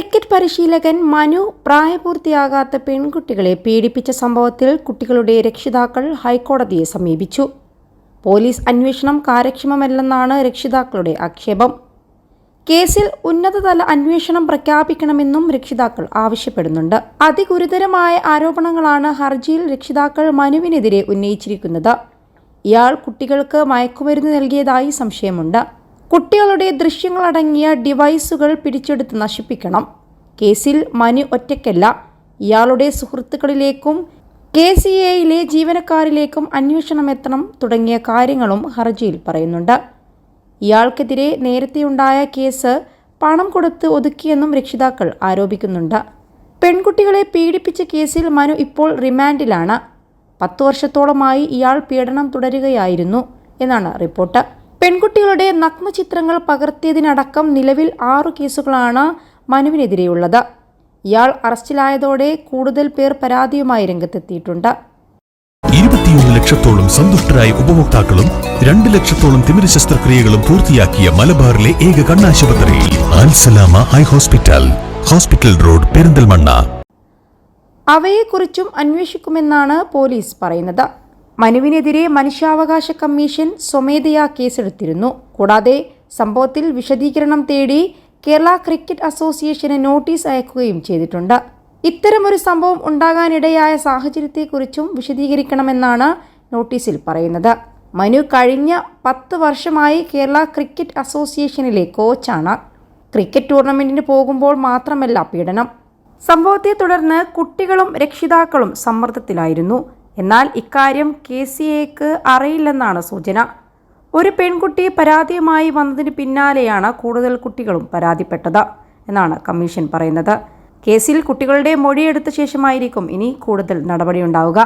Cricket പരിശീലകൻ മനു പ്രായപൂർത്തിയാകാത്ത പെൺകുട്ടികളെ പീഡിപ്പിച്ച സംഭവത്തിൽ കുട്ടികളുടെ രക്ഷിതാക്കൾ ഹൈക്കോടതിയെ സമീപിച്ചു. പോലീസ് അന്വേഷണം കാര്യക്ഷമമല്ലെന്നാണ് രക്ഷിതാക്കളുടെ ആക്ഷേപം. കേസിൽ ഉന്നതതല അന്വേഷണം പ്രഖ്യാപിക്കണമെന്നും രക്ഷിതാക്കൾ ആവശ്യപ്പെടുന്നുണ്ട്. അതിഗുരുതരമായ ആരോപണങ്ങളാണ് ഹർജിയിൽ രക്ഷിതാക്കൾ മനുവിനെതിരെ ഉന്നയിച്ചിരിക്കുന്നത്. ഇയാൾ കുട്ടികൾക്ക് മയക്കുമരുന്ന് നൽകിയതായി സംശയമുണ്ട്. കുട്ടികളുടെ ദൃശ്യങ്ങളടങ്ങിയ ഡിവൈസുകൾ പിടിച്ചെടുത്ത് നശിപ്പിക്കണം. കേസിൽ മനു ഒറ്റയ്ക്കല്ല. ഇയാളുടെ സുഹൃത്തുക്കളിലേക്കും കെ സി എയിലെ ജീവനക്കാരിലേക്കും അന്വേഷണം എത്തണം തുടങ്ങിയ കാര്യങ്ങളും ഹർജിയിൽ പറയുന്നുണ്ട്. ഇയാൾക്കെതിരെ നേരത്തെയുണ്ടായ കേസ് പണം കൊടുത്ത് ഒതുക്കിയെന്നും രക്ഷിതാക്കൾ ആരോപിക്കുന്നുണ്ട്. പെൺകുട്ടികളെ പീഡിപ്പിച്ച കേസിൽ മനു ഇപ്പോൾ റിമാൻഡിലാണ്. പത്തു വർഷത്തോളമായി ഇയാൾ പീഡനം തുടരുകയായിരുന്നു എന്നാണ് റിപ്പോർട്ട്. പെൺകുട്ടികളുടെ നഗ്നചിത്രങ്ങൾ പകർത്തിയതിനടക്കം നിലവിൽ ആറു കേസുകളാണ് മനുവിനെതിരെയുള്ളത്. ഇയാൾ അറസ്റ്റിലായതോടെ കൂടുതൽ പേർ പരാതിയുമായി രംഗത്തെത്തിയിട്ടുണ്ട്. ഇരുപത്തിയൊന്ന് ലക്ഷത്തോളം സന്തുഷ്ടരായ ഉപഭോക്താക്കളും രണ്ട് ലക്ഷത്തോളം തിമിര ശസ്ത്രക്രിയകളും പൂർത്തിയാക്കിയ മലബാറിലെ ഏക കണ്ണാശുപത്രി Alsalama eye hospital hospital road Perinthalmanna. അവയെക്കുറിച്ചും അന്വേഷിക്കുമെന്നാണ് പോലീസ് പറയുന്നത്. മനുവിനെതിരെ മനുഷ്യാവകാശ കമ്മീഷൻ സ്വമേധയാ കേസെടുത്തിരുന്നു. കൂടാതെ സംഭവത്തിൽ വിശദീകരണം തേടി കേരള ക്രിക്കറ്റ് അസോസിയേഷന് നോട്ടീസ് അയക്കുകയും ചെയ്തിട്ടുണ്ട്. ഇത്തരമൊരു സംഭവം ഉണ്ടാകാനിടയായ സാഹചര്യത്തെക്കുറിച്ചും വിശദീകരിക്കണമെന്നാണ് നോട്ടീസിൽ പറയുന്നത്. മനു കഴിഞ്ഞ പത്ത് വർഷമായി കേരള ക്രിക്കറ്റ് അസോസിയേഷനിലെ കോച്ചാണ്. ക്രിക്കറ്റ് ടൂർണമെന്റിന് പോകുമ്പോൾ മാത്രമല്ല പീഡനം. സംഭവത്തെ തുടർന്ന് കുട്ടികളും രക്ഷിതാക്കളും സമ്മർദ്ദത്തിലായിരുന്നു. എന്നാൽ ഇക്കാര്യം കെ സി എക്ക് അറിയില്ലെന്നാണ് സൂചന. ഒരു പെൺകുട്ടി പരാതിയുമായി വന്നതിന് പിന്നാലെയാണ് കൂടുതൽ കുട്ടികളും പരാതിപ്പെട്ടത് എന്നാണ് കമ്മീഷൻ പറയുന്നത്. കേസിൽ കുട്ടികളുടെ മൊഴിയെടുത്ത ശേഷമായിരിക്കും ഇനി കൂടുതൽ നടപടിയുണ്ടാവുക.